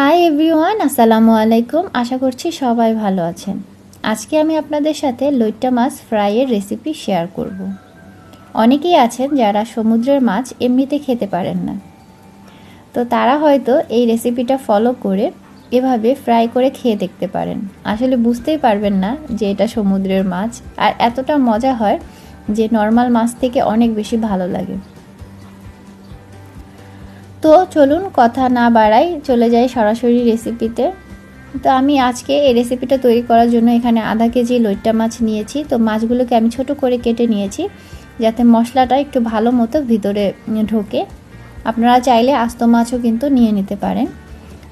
Hi everyone আসসালামু আলাইকুম। আশা করছি সবাই ভালো আছেন। আজকে আমি আপনাদের সাথে লইট্টা মাছ ফ্রাইয়ের রেসিপি শেয়ার করব। অনেকেই আছেন যারা সমুদ্রের মাছ এমনিতে খেতে পারেন না। তো তারা হয়তো এই রেসিপিটা ফলো করে এভাবে ফ্রাই করে খেয়ে দেখতে পারেন। আসলে বুঝতেই পারবেন না যে এটা সমুদ্রের মাছ আর এতটা মজা হয় যে নর্মাল মাছ থেকে অনেক বেশি ভালো লাগে। তো চলুন কথা না বাড়াই চলে যাই সরাসরি রেসিপিতে তো আমি আজকে এই রেসিপিটা তৈরি করার জন্য এখানে আধা কেজি লইট্টা মাছ নিয়েছি। তো মাছগুলোকে আমি ছোট করে কেটে নিয়েছি যাতে মশলাটা একটু ভালো মতো ভিতরে ঢোকে। আপনারা চাইলে আস্ত মাছও কিন্তু নিয়ে নিতে পারেন।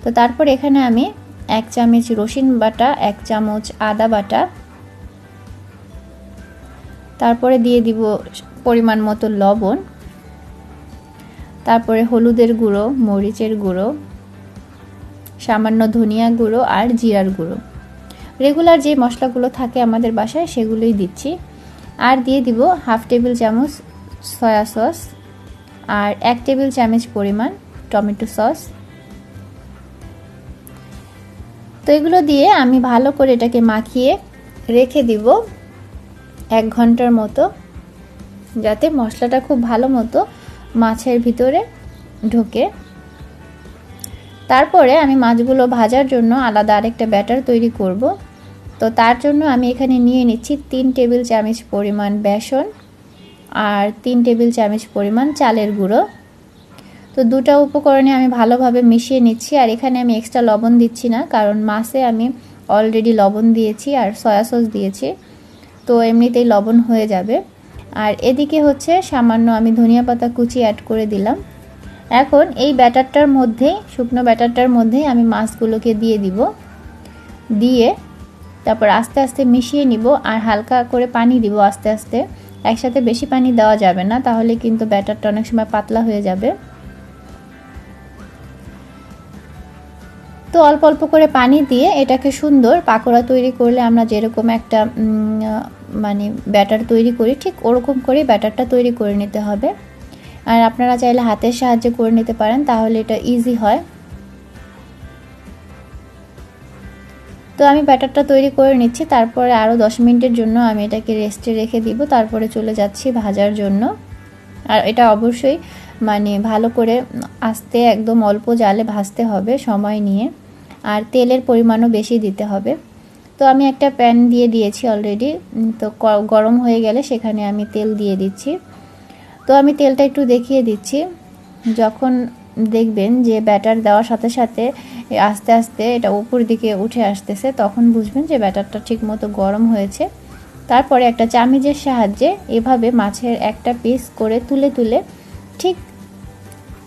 তো তারপর এখানে আমি এক চামচ রসুন বাটা, এক চামচ আদা বাটা। তারপরে দিয়ে দিব পরিমাণ মতো লবণ। তারপরে হলুদের গুঁড়ো, মরিচের গুঁড়ো, সামান্য ধনিয়া গুঁড়ো আর জিরার গুঁড়ো। রেগুলার যে মশলাগুলো থাকে আমাদের বাসায় সেগুলোই দিচ্ছি। আর দিয়ে দিব হাফ টেবিল চামচ সয়া সস আর এক টেবিল চামচ পরিমাণ টমেটো সস। তো এগুলো দিয়ে আমি ভালো করে এটাকে মাখিয়ে রেখে দিব এক ঘণ্টার মতো, যাতে মশলাটা খুব ভালো মতো মাছের ভিতরে ঢোকে। তারপরে আমি মাছগুলো ভাজার জন্য আলাদা আরেকটা ব্যাটার তৈরি করব। তো তার জন্য আমি এখানে নিয়ে নিচ্ছি তিন টেবিল চামচ পরিমাণ বেসন আর তিন টেবিল চামচ পরিমাণ চালের গুঁড়ো। তো দুটা উপকরণে আমি ভালোভাবে মিশিয়ে নিচ্ছি আর এখানে আমি এক্সট্রা লবণ দিচ্ছি না কারণ মাছে আমি অলরেডি লবণ দিয়েছি আর সয়া সস দিয়েছি। তো এমনিতেই লবণ হয়ে যাবে। আর এদিকে হচ্ছে সামান্য আমি ধনিয়া পাতা কুচি অ্যাড করে দিলাম। এখন এই ব্যাটারটার মধ্যে, শুকনো ব্যাটারটার মধ্যে আমি মাছগুলোকে দিয়ে দিব। দিয়ে তারপর আস্তে আস্তে মিশিয়ে নিব আর হালকা করে পানি দিব আস্তে আস্তে। একসাথে বেশি পানি দেওয়া যাবে না, তাহলে কিন্তু ব্যাটারটা অনেক সময় পাতলা হয়ে যাবে। তো অল্প অল্প করে পানি দিয়ে এটাকে সুন্দর পাকোড়া তৈরি করলে আমরা যেরকম একটা মানে ব্যাটার তৈরি করি, ঠিক ওরকম করে ব্যাটারটা তৈরি করে নিতে হবে। আর আপনারা চাইলে হাতের সাহায্যে করে নিতে পারেন, তাহলে এটা ইজি হয়। তো আমি ব্যাটারটা তৈরি করে নিচ্ছি, তারপরে আরও দশ মিনিটের জন্য আমি এটাকে রেস্টে রেখে দিব, তারপরে চলে যাচ্ছি ভাজার জন্য। আর এটা অবশ্যই মানে ভালো করে আস্তে একদম অল্প জালে ভাজতে হবে সময় নিয়ে, আর তেলের পরিমাণও বেশি দিতে হবে। তো আমি একটা প্যান দিয়ে দিয়েছি অলরেডি তো গরম হয়ে গেলে সেখানে আমি তেল দিয়ে দিচ্ছি। তো আমি তেলটা একটু দেখিয়ে দিচ্ছি। যখন দেখবেন যে ব্যাটার দেওয়ার সাথে সাথে আস্তে আস্তে এটা উপর দিকে উঠে আসতেছে, তখন বুঝবেন যে ব্যাটারটা ঠিকমতো গরম হয়েছে। তারপরে একটা চামিজের সাহায্যে এভাবে মাছের একটা পিস করে তুলে তুলে ঠিক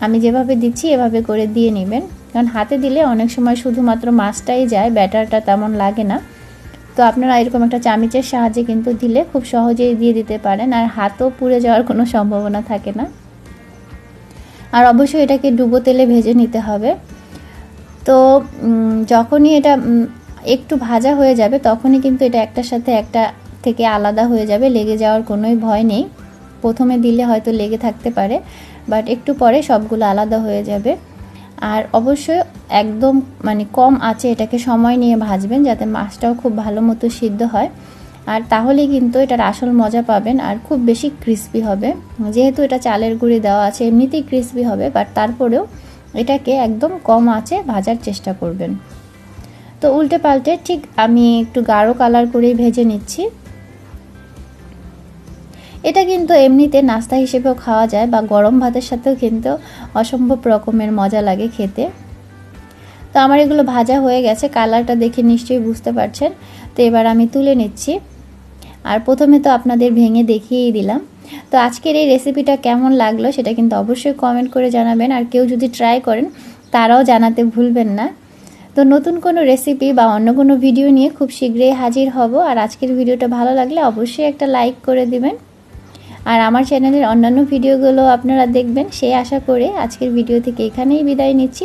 আমি যেভাবে দিচ্ছি এভাবে করে দিয়ে নেবেন। কারণ হাতে দিলে অনেক সময় শুধুমাত্র মাছটাই যায়, ব্যাটারটা তেমন লাগে না। তো আপনারা এরকম একটা চামিচের সাহায্যে কিন্তু দিলে খুব সহজেই দিয়ে দিতে পারেন, আর হাতও পুড়ে যাওয়ার কোনো সম্ভাবনা থাকে না। আর অবশ্যই এটাকে ডুবো তেলে ভেজে নিতে হবে। তো যখনই এটা একটু ভাজা হয়ে যাবে, তখনই কিন্তু এটা একটার সাথে একটা থেকে আলাদা হয়ে যাবে, লেগে যাওয়ার কোনোই ভয় নেই। প্রথমে দিলে হয়তো লেগে থাকতে পারে, বাট একটু পরে সবগুলো আলাদা হয়ে যাবে। আর অবশ্যই একদম মানে কম আছে, এটাকে সময় নিয়ে ভাজবেন যাতে মাছটাও খুব ভালো মতো সিদ্ধ হয়। আর তাহলে কিন্তু এটার আসল মজা পাবেন আর খুব বেশি ক্রিস্পি হবে। যেহেতু এটা চালের গুঁড়ি দেওয়া আছে, এমনিতেই ক্রিস্পি হবে বাট তারপরেও এটাকে একদম কম আছে ভাজার চেষ্টা করবেন। তো উল্টে পাল্টে ঠিক আমি একটু গাঢ় কালার করেই ভেজে নিচ্ছি। এটা কিন্তু এমনিতে নাস্তা হিসেবেও খাওয়া যায় বা গরম ভাতের সাথেও কিন্তু অসম্ভব রকমের মজা লাগে খেতে। তো আমার এগুলো ভাজা হয়ে গেছে, কালারটা দেখে নিশ্চয়ই বুঝতে পারছেন। তো এবার আমি তুলে নিচ্ছি। আর প্রথমে তো আপনাদের ভেঙে দেখিয়েই দিলাম। তো আজকের এই রেসিপিটা কেমন লাগল সেটা কিন্তু অবশ্যই কমেন্ট করে জানাবেন। আর কেউ যদি ট্রাই করেন, তারাও জানাতে ভুলবেন না। তো নতুন কোনো রেসিপি বা অন্য কোনো ভিডিও নিয়ে খুব শীঘ্রই হাজির হব। আর আজকের ভিডিওটা ভালো লাগলে অবশ্যই একটা লাইক করে দিবেন। আর আমার চ্যানেলের অন্যান্য ভিডিওগুলো আপনারা দেখবেন, সেই আশা করে আজকের ভিডিও থেকে এখানেই বিদায় নিচ্ছি।